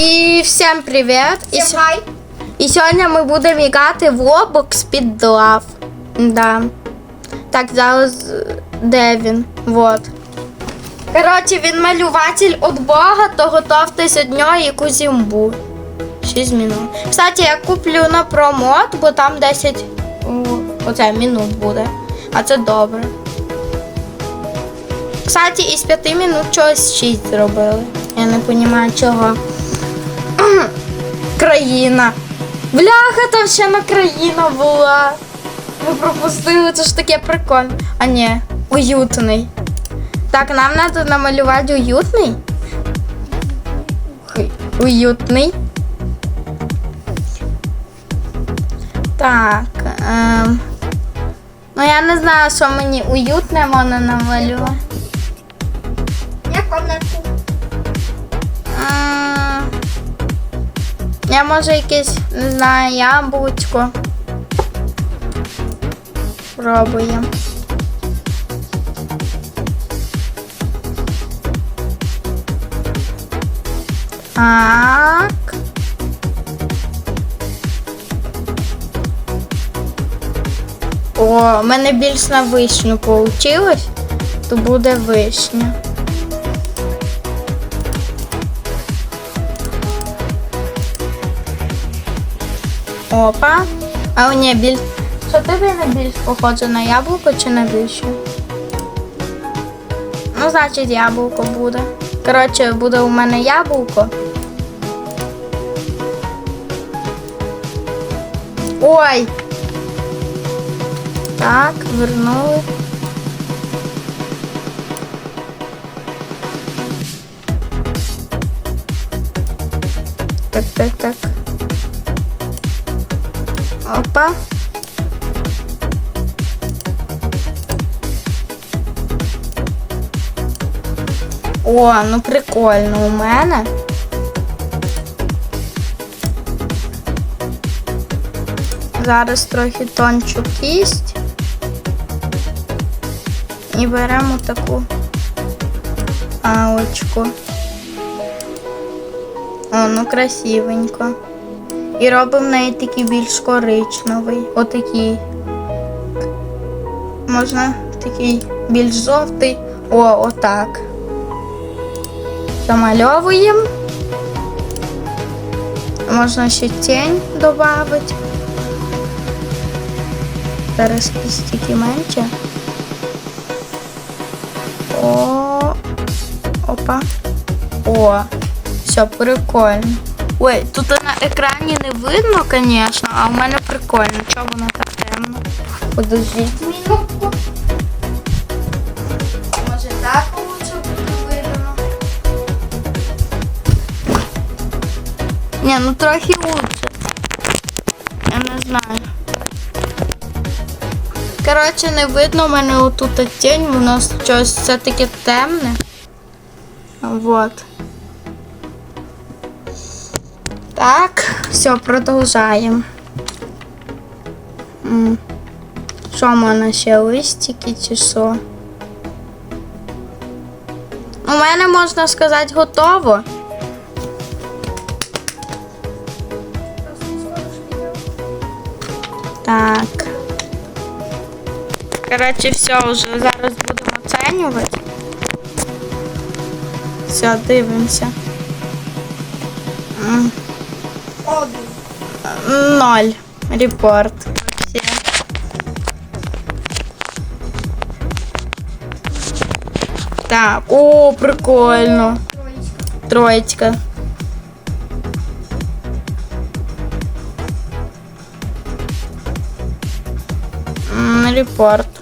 І всім привіт! І, Всім сьо- хай. і сьогодні ми будемо грати в Roblox під лав. Да. Так, зараз де він? Вот. Коротше, він малюватель від Бога, то готовтесь від нього якусь імбу. 6 минут. Кстати, я куплю на промот, бо там 10 оце, минут буде. А це добре. Кстати, із 5 минут чогось 6 зробили. Я не розумію чого. Країна. Бляха, там ще на країна була. Ми пропустили, це ж таке прикольно. А ні, уютний. Так, нам треба намалювати уютний. Уютний. Так. Ем. Ну я не знаю, що мені уютне можна намалювати. Я комнатку. Я може якесь, не знаю, яблучко. Пробуємо. Так. О, в мене більш на вишню вийшло, то буде вишня. Опа. А у ні, біль. Що тобі не більш похоже на яблуко чи на більше? Ну, значить, яблуко буде. Коротше, буде у мене яблуко. Ой. Так, вернули. Так, так, так. Опа. О, ну прикольно у мене. Зараз трохи тончу кість. І беремо таку алочку. О, ну красивенько. І робимо в неї такий більш коричневий. Отакий. Можна такий більш жовтий. О, отак. Замальовуємо. Можна ще тінь додати. Зараз стільки менше. О, опа. О, все прикольно. Ой, тут на екрані не видно, звісно, а в мене прикольно. Чого воно так темно? Подождіть минутку. Може так лучше видно? Ні, ну трохи лучше. Я не знаю. Коротше, не видно, в мене отут тінь, воно щось все таке темне. Вот. Так, все, продовжаємо. М. Що в мене ще листики чи що? У мене можна сказати готово. Так. Коротше, все, вже зараз будемо оцінювати. Все, дивимося. Ноль. Репорт. Все. Так. О, прикольно. Троечка. Репорт.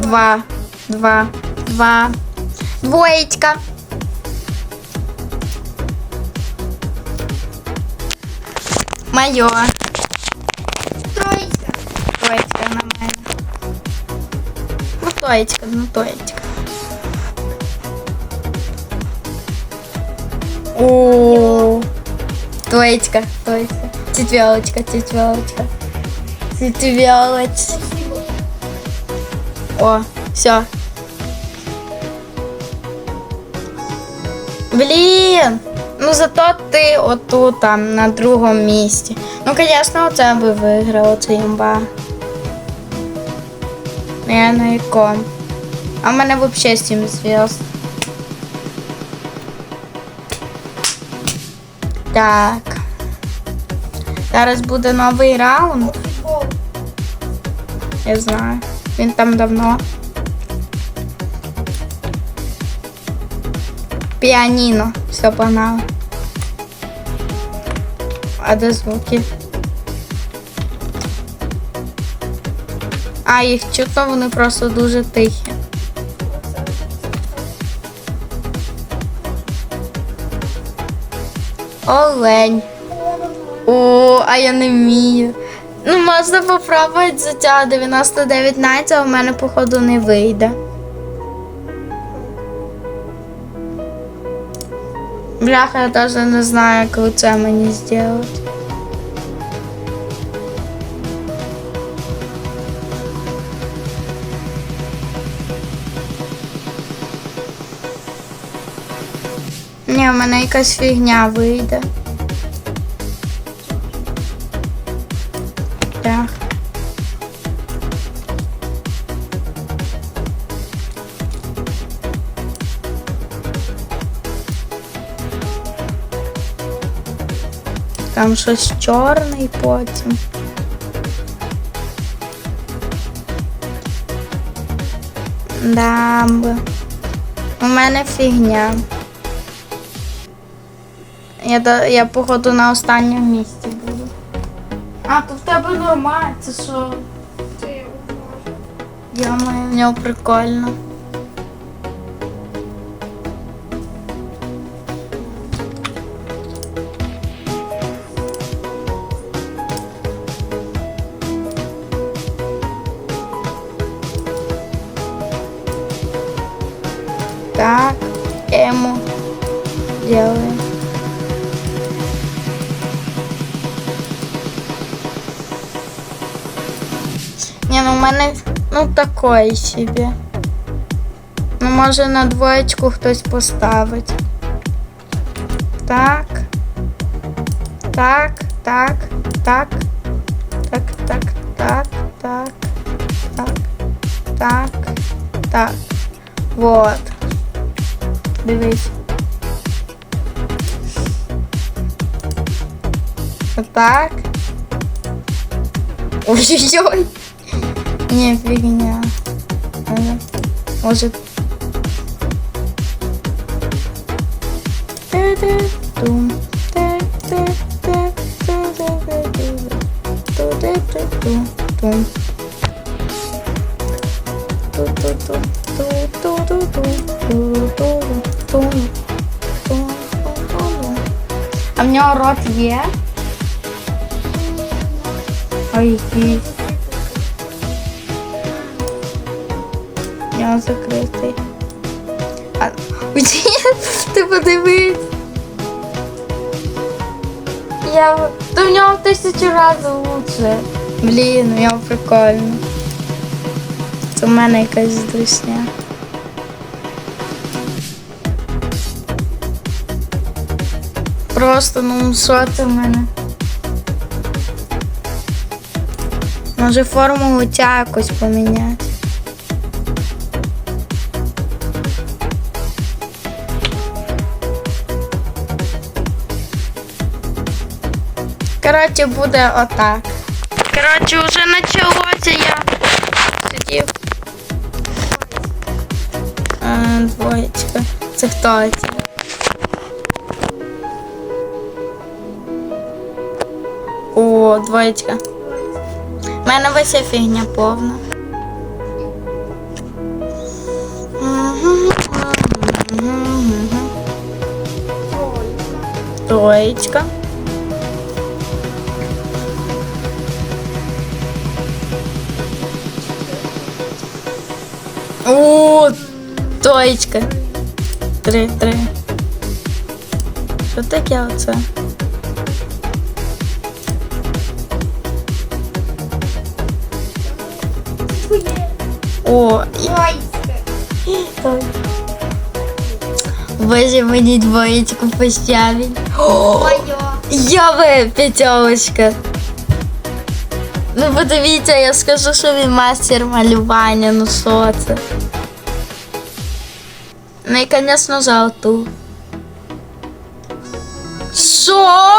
Два, два, два. Двоечка. Моё. Троечка. Троечка на мене. Ну, тоечка, ну тоечка. О, Троечка, троечка. Четверочка, четверочка. Світвілець. О, все. Блін! Ну зато ти отут там на другому місці. Ну, звісно, у тебе виграв оцей імба. Я на якому. А в мене взагалі 7 зв'язд. Так. Зараз буде новий раунд. Я знаю. Він там давно. Піаніно. Все погнали. А де звуки? А, їх чутно, вони просто дуже тихі. Олень. О, а я не вмію. Ну, можна попробувати за цього 99 найт, а в мене, походу, не вийде. Бляха, я навіть не знаю, як це мені зробити. Ні, в мене якась фігня вийде. Так. Там щось чорний потім. Да, у мене фігня. Я, я походу на останньому буду ви нормальці, що? Я маю. Мені прикольно. такої собі. Ну, може на двоєчку хтось поставить. Так. Так, так, так. Так, так, так, так, так, так, так. Вот. Дивись. Так. Ой-ой-ой. Не, фигня. Может. А в нього рот є. То в нього в тисячу разів лучше. Блін, у нього прикольно. Це в мене якась друсня. Просто, ну що в мене? Може формулу тя якось поміняти. Коротше, буде отак. Коротше, вже почалося я сидів. Двоєчка. Це хто це? О, двоєчка. У мене вся фігня повна. Троєчка. О, Тоєчка. Три, три. Що таке оце? О, Ой. Боже, мені двоєчку поставить. Я ви п'ятерочка. Ну подивіться, я скажу, що він мастер малювання, ну що це. Ну і, звісно, жовту. Що?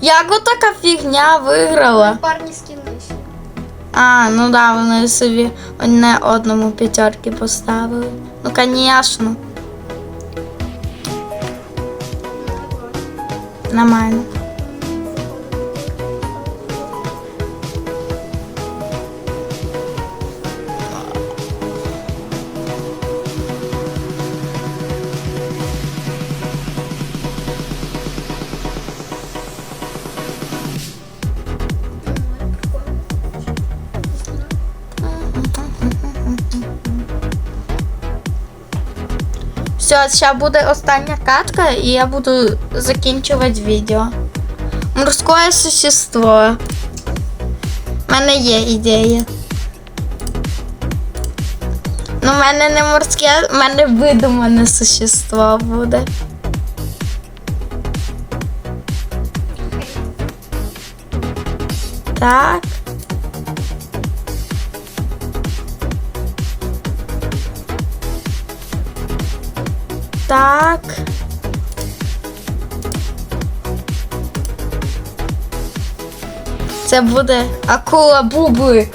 Як отака фігня виграла? Парні скинися. А, ну да, вони собі одне одному п'ятерки поставили. Ну, звісно, нормально. Все, зараз буде остання катка, і я буду закінчувати відео. Морське существо. У мене є ідея. Ну, в мене не морське, в мене видумане существо буде. Так. Так. Це буде акула бублик.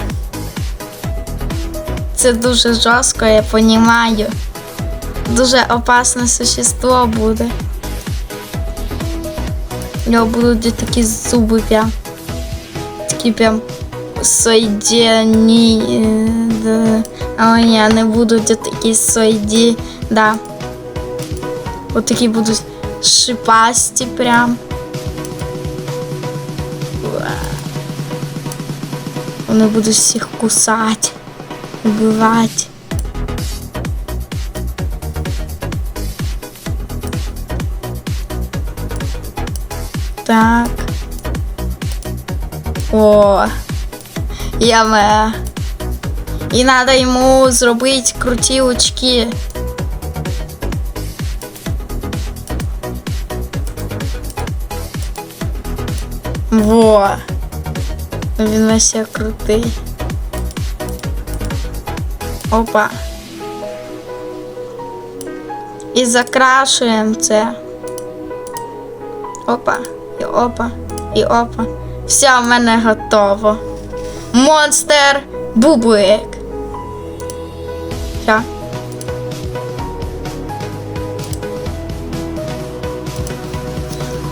Це дуже жорстко, я понімаю. Дуже опасне существо буде. У нього будуть такі зуби прям. Такі прям сойдені. е. Але ні, не будуть такі сойді. Да. От такі будуть шипасті прям. Вони будуть всіх кусати, вбивати. Так. О, яме. І треба йому зробити круті очки. Во. Він вообще крутий. Опа. І закрашуємо це. Опа. І опа. І опа. Все, в мене готово. Монстр бублик. Все.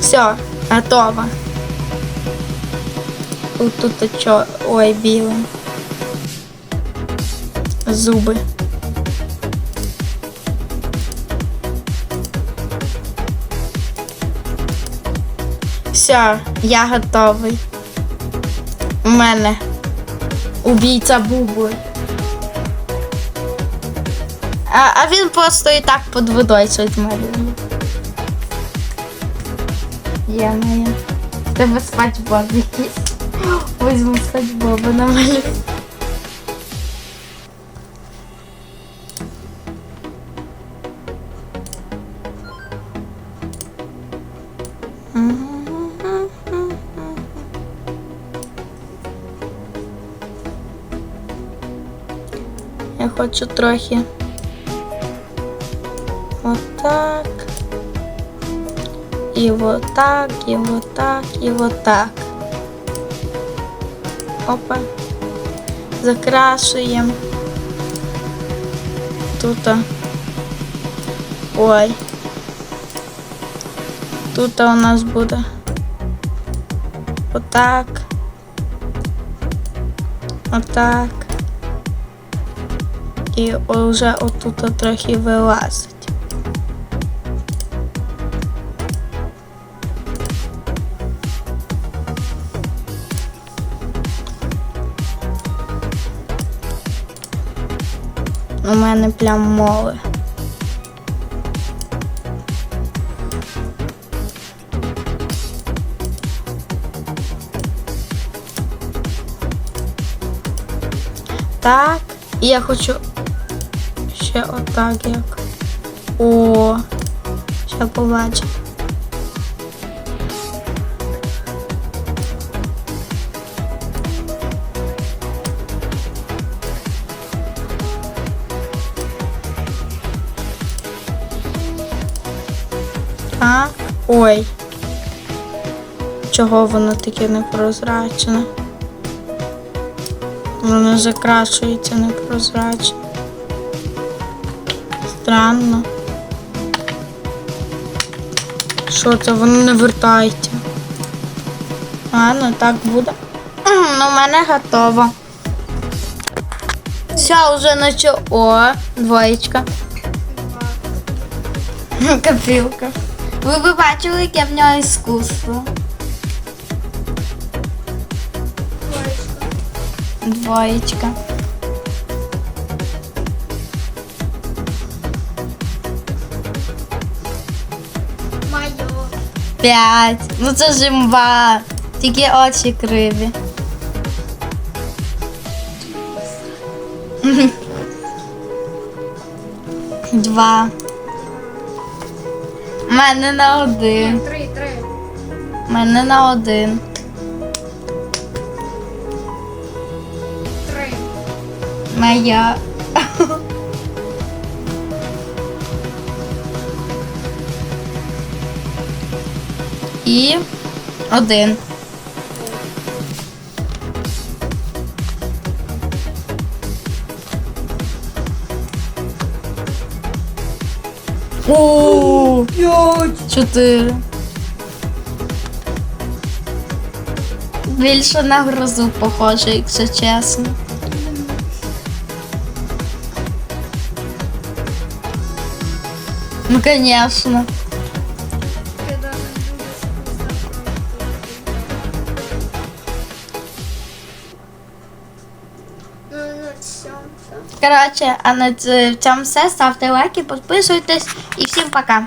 Все, готово. Тут тут що? Ой, біле. Зуби. Все, я готовий. У мене убійця Бубу. А, а він просто і так під водою щось малює. Є моя. Тебе спать Боб якийсь. Візьму спать Боба намалюю. Я хочу трохи. Отак. І отак, і отак, і отак. Опа. Закрашуємо. Тут. Ой. Тут у нас буде. Отак. Отак. І вже отут трохи вилазить. У мене прям мови. Так. І я хочу ще отак як. О, ще побачу. Так. Ой. Чого воно таке непрозрачне? Воно закрашується непрозрачно. Странно. Що це? Воно не вертається. Ладно, так буде. Ну, в мене готово. Все, вже наче. О, двоєчка. Копілка. Ви б бачили, яке в нього іскусство. Двоєчка. Майо. П'ять. Ну це ж імба. Тільки очі криві. Два. Мене на один. Три, три. Мене на один. Три. Моя. І один. О, п'ять. Чотири. Більше на грозу похоже, якщо чесно. Ну, все. Коротше, а на цьому все. Ставте лайки, підписуйтесь і всім пока.